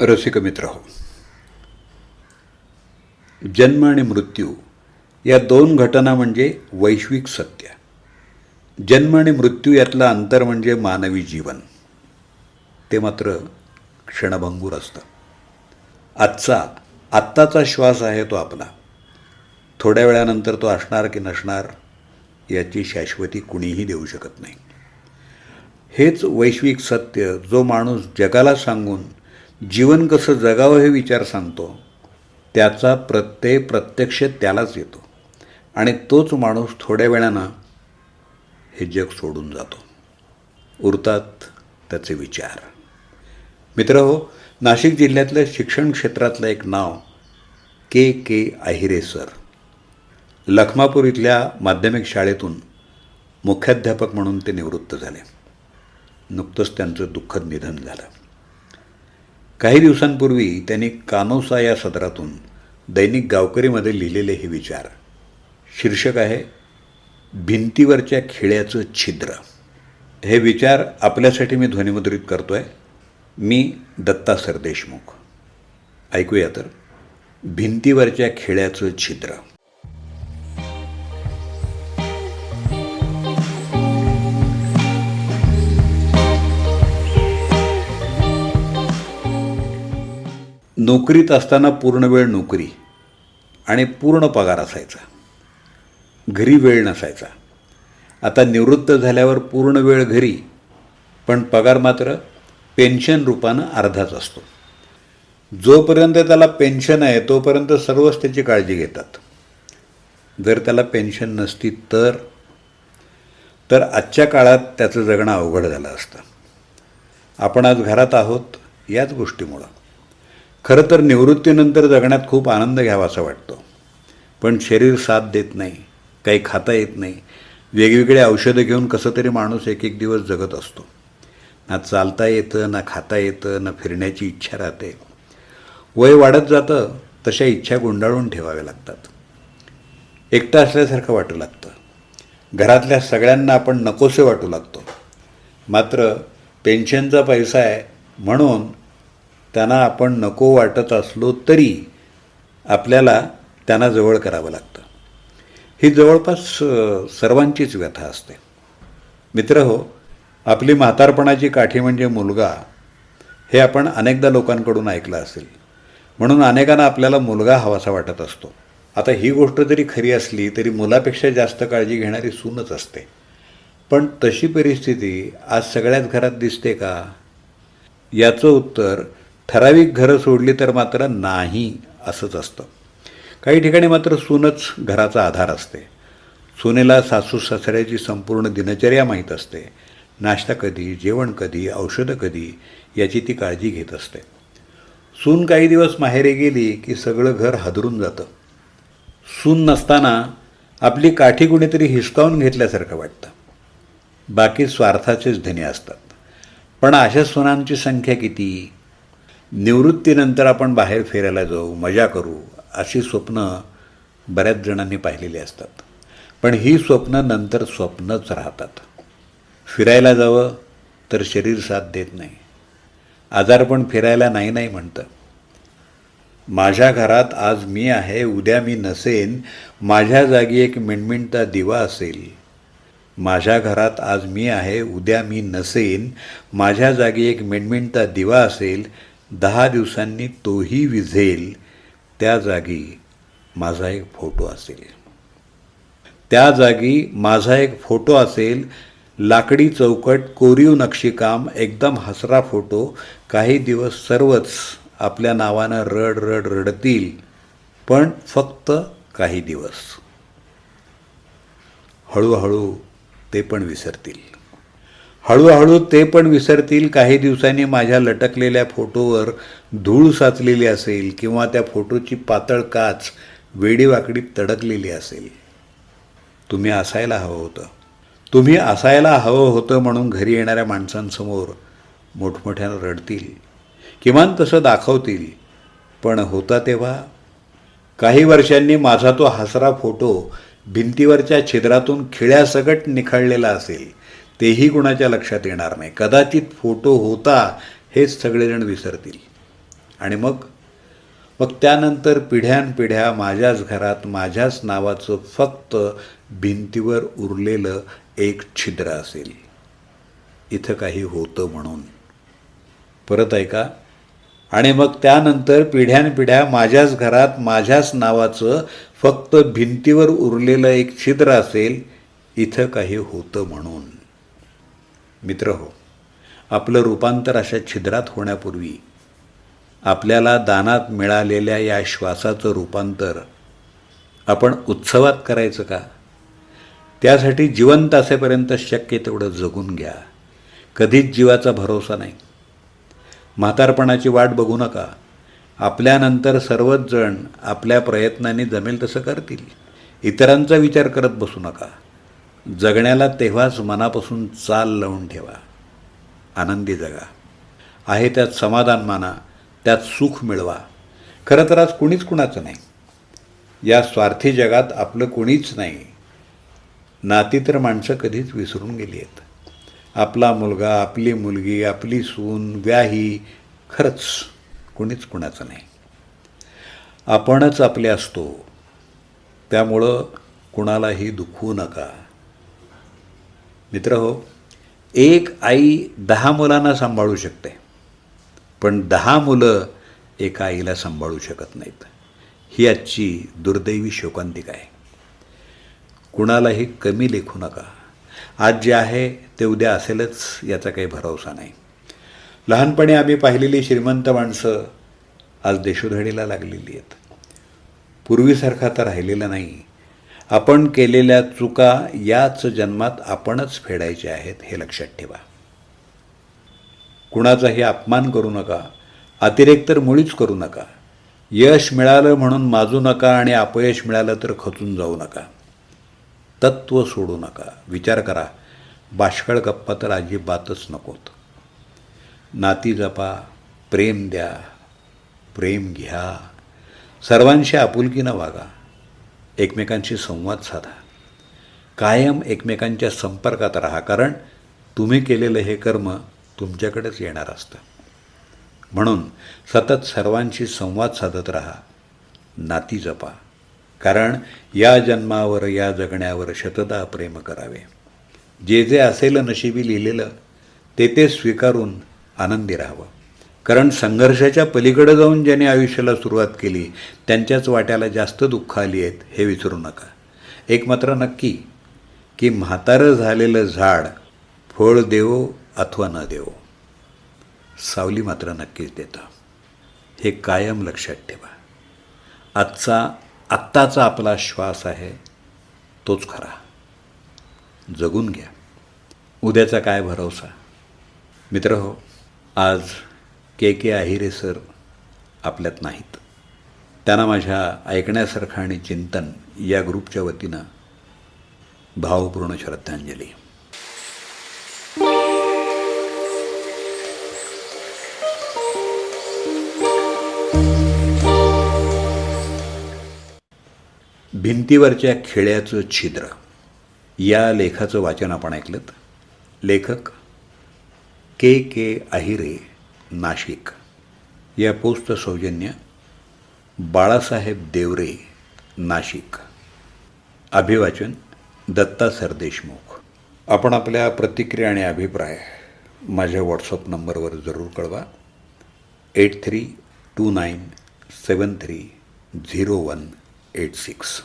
रसिक मित्र हो जन्म आणि मृत्यू या दोन घटना म्हणजे वैश्विक सत्य. जन्म आणि मृत्यू यातलं अंतर म्हणजे मानवी जीवन. ते मात्र क्षणभंगूर असतं. आजचा आत्ताचा श्वास आहे तो आपला. थोड्या वेळानंतर तो असणार की नसणार याची शाश्वती कुणीही देऊ शकत नाही. हेच वैश्विक सत्य जो माणूस जगाला सांगून जीवन कसं जगावं हे विचार सांगतो त्याचा प्रत्यय प्रत्यक्ष त्यालाच येतो. आणि तोच माणूस थोड्या वेळानं हे जग सोडून जातो. उरतात त्याचे विचार. मित्र हो नाशिक जिल्ह्यातलं शिक्षण क्षेत्रातलं एक नाव के के आहिरे सर. लखमापूर इथल्या माध्यमिक शाळेतून मुख्याध्यापक म्हणून ते निवृत्त झाले. नुकतंच त्यांचं दुःखद निधन झालं. काही दिवसांपूर्वी त्यांनी कानोसा या सदरातून दैनिक गावकरीमध्ये लिहिलेले हे विचार. शीर्षक आहे भिंतीवरच्या खिळ्याचं छिद्र. हे विचार आपल्यासाठी मी ध्वनिमुद्रित करतो आहे मी दत्ता सरदेशमुख. ऐकूया तर. भिंतीवरच्या खिळ्याचं छिद्र. नोकरीत असताना पूर्ण वेळ नोकरी आणि पूर्ण पगार असायचा. घरी वेळ नसायचा. आता निवृत्त झाल्यावर पूर्ण वेळ घरी पण पगार मात्र पेन्शन रूपानं अर्धाच असतो. जोपर्यंत त्याला पेन्शन आहे तोपर्यंत सर्वच त्याची काळजी घेतात. जर त्याला पेन्शन नसती तर तर आजच्या काळात त्याचं जगणं अवघड झालं असतं. आपण आज घरात आहोत याच गोष्टीमुळं. खरं तर निवृत्तीनंतर जगण्यात खूप आनंद घ्यावा असं वाटतो. पण शरीर साथ देत नाही काही खाता येत नाही. वेगवेगळे औषधं घेऊन कसं तरी माणूस एक एक दिवस जगत असतो. ना चालता येतं ना खाता येतं ना फिरण्याची इच्छा राहते. वय वाढत जातं तशा इच्छा गुंडाळून ठेवाव्या लागतात. एकटं असल्यासारखं वाटू लागतं. घरातल्या सगळ्यांना आपण नकोसे वाटू लागतो. मात्र पेन्शनचा पैसा आहे म्हणून त्यांना आपण नको वाटत असलो तरी आपल्याला त्यांना जवळ करावं लागतं. ही जवळपास सर्वांचीच व्यथा असते. मित्र हो आपली म्हातारपणाची काठी म्हणजे मुलगा हे आपण अनेकदा लोकांकडून ऐकलं असेल. म्हणून अनेकांना आपल्याला मुलगा हवासा वाटत असतो. आता ही गोष्ट जरी खरी असली तरी मुलापेक्षा जास्त काळजी घेणारी सूनच असते. पण तशी परिस्थिती आज सगळ्याच घरात दिसते का? याचं उत्तर ठराविक घरं सोडली तर मात्र नाही असंच असतं. काही ठिकाणी मात्र सूनच घराचा आधार असते. सुनेला सासू सासऱ्याची संपूर्ण दिनचर्या माहीत असते. नाश्ता कधी जेवण कधी औषधं कधी याची ती काळजी घेत असते. सून काही दिवस माहेरी गेली की सगळं घर हादरून जातं. सून नसताना आपली काठी कुणीतरी हिसकावून घेतल्यासारखं वाटतं. बाकी स्वार्थाचेच धनी असतात. पण अशा सुनांची संख्या किती? निवृत्तीनंतर आपण बाहेर फिरायला जाऊ मजा करू अशी स्वप्न बऱ्याच जणांनी पाहिलेली असतात. पण ही स्वप्न नंतर स्वप्नच राहतात. फिरायला जावं तर शरीर साथ देत नाही. आजारपण फिरायला नाही नाही म्हणतं. माझ्या घरात आज मी आहे उद्या मी नसेन माझ्या जागी एक मिणमिणता दिवा असेल. माझ्या घरात आज मी आहे उद्या मी नसेन माझ्या जागी एक मिणमिणता दिवा असेल दहा दिवसांनी तोही विझेल त्या जागी माझा एक फोटो असेल. त्या जागी माझा एक फोटो असेल लाकडी चौकट कोरीव नक्षीकाम एकदम हसरा फोटो. काही दिवस सर्वच आपल्या नावानं रड रड रडतील पण फक्त काही दिवस. हळूहळू ते पण विसरतील. हळूहळू ते पण विसरतील. काही दिवसांनी माझ्या लटकलेल्या फोटोवर धूळ साचलेली असेल किंवा त्या फोटोची पातळ काच वेडीवाकडी तडकलेली असेल. तुम्ही असायला हवं होतं. तुम्ही असायला हवं होतं म्हणून घरी येणाऱ्या माणसांसमोर मोठमोठ्यानं रडतील. किमान तसं दाखवतील. पण होता तेव्हा काही वर्षांनी माझा तो हसरा फोटो भिंतीवरच्या छिद्रातून खिळ्यासकट निखळलेला असेल. तेही कुणाच्या लक्षात येणार नाही. कदाचित फोटो होता हेच सगळेजण विसरतील. आणि मग? मग त्यानंतर पिढ्यानपिढ्या माझ्याच घरात माझ्याच नावाचं फक्त भिंतीवर उरलेलं एक छिद्र असेल. इथं काही होतं म्हणून. परत ऐका. आणि मग त्यानंतर पिढ्यानपिढ्या माझ्याच घरात माझ्याच नावाचं फक्त भिंतीवर उरलेलं एक छिद्र असेल इथं काही होतं म्हणून. मित्र हो. आपलं रूपांतर अशा छिद्रात होण्यापूर्वी आपल्याला दानात मिळालेल्या या श्वासाचं रूपांतर आपण उत्सवात करायचं का? त्यासाठी जिवंत असेपर्यंत शक्य तेवढं जगून घ्या. कधीच जीवाचा भरोसा नाही. म्हातारपणाची वाट बघू नका. आपल्यानंतर सर्वच जण आपल्या प्रयत्नांनी जमेल तसं करतील. इतरांचा विचार करत बसू नका. जगण्याला तेव्हाच मनापासून चाल लावून ठेवा. आनंदी जगा. आहे त्यात समाधान माना त्यात सुख मिळवा. खरं तर आज कुणीच कुणाचं नाही. या स्वार्थी जगात आपलं कुणीच नाही. नाती तर माणसं कधीच विसरून गेली आहेत. आपला मुलगा आपली मुलगी आपली सून व्याही खरंच कुणीच कुणाचं नाही. आपणच आपले असतो. त्यामुळं कुणालाही दुखवू नका. मित्र हो एक आई दहा मुलांना सांभाळू शकते पण दहा मुलं एका आईला सांभाळू शकत नाहीत. ही आजची दुर्दैवी शोकांतिका आहे. कुणालाही कमी लेखू नका. आज जे आहे ते उद्या असेलच याचा काही भरोसा नाही. लहानपणी आम्ही पाहिलेली श्रीमंत माणसं आज देशोधडीला लागलेली आहेत. पूर्वीसारखा तर राहिलेला नाही. आपण केलेल्या चुका याच जन्मात आपणच फेडायच्या आहेत हे लक्षात ठेवा. कुणाचाही अपमान करू नका अतिरेक तर मुळीच करू नका. यश मिळालं म्हणून माजू नका आणि अपयश मिळालं तर खचून जाऊ नका. तत्त्व सोडू नका. विचार करा बाष्कळ गप्पा तर अजिबातच नकोत. नाती जपा प्रेम द्या प्रेम घ्या. सर्वांशी आपुलकीनं वागा. एकमेकांशी संवाद साधा. कायम एकमेकांच्या संपर्कात राहा कारण तुम्ही केलेलं हे कर्म तुमच्याकडेच येणार असतं. म्हणून सतत सर्वांशी संवाद साधत राहा. नाती जपा. कारण या जन्मावर या जगण्यावर शतदा प्रेम करावे. जे जे असेल नशिबी लिहिलेलं ते ते स्वीकारून आनंदी राहावं. कारण संघर्षाच्या पलीकडे जाऊन ज्याने आयुष्याला सुरुवात केली त्यांच्याच वाट्याला जास्त दुःख आली आहेत हे विसरू नका. एक मात्र नक्की की म्हातारं झालेलं झाड फळ देवो अथवा न देवो. सावली मात्र नक्कीच देतं. हे कायम लक्षात ठेवा. आजचा आत्ताचा आपला श्वास आहे तोच खरा. जगून घ्या. उद्याचा काय भरोसा? मित्र हो आज के के आहिरे सर आपल्यात नाहीत. त्यांना माझ्या ऐकण्यासारखं आणि चिंतन या ग्रुपच्या वतीनं भावपूर्ण श्रद्धांजली. भिंतीवरच्या खेळ्याचं छिद्र. या लेखाचं वाचन आपण ऐकलं लेखक के के अहिरे नाशिक. या पोस्ट सौजन्य बाळासाहेब देवरे नाशिक. अभिवाचन दत्ता सरदेशमुख आपण आपल्या प्रतिक्रिया आणि अभिप्राय माझ्या व्हॉट्सअप नंबरवर जरूर कळवा. Eight three two nine seven three zero one eight six.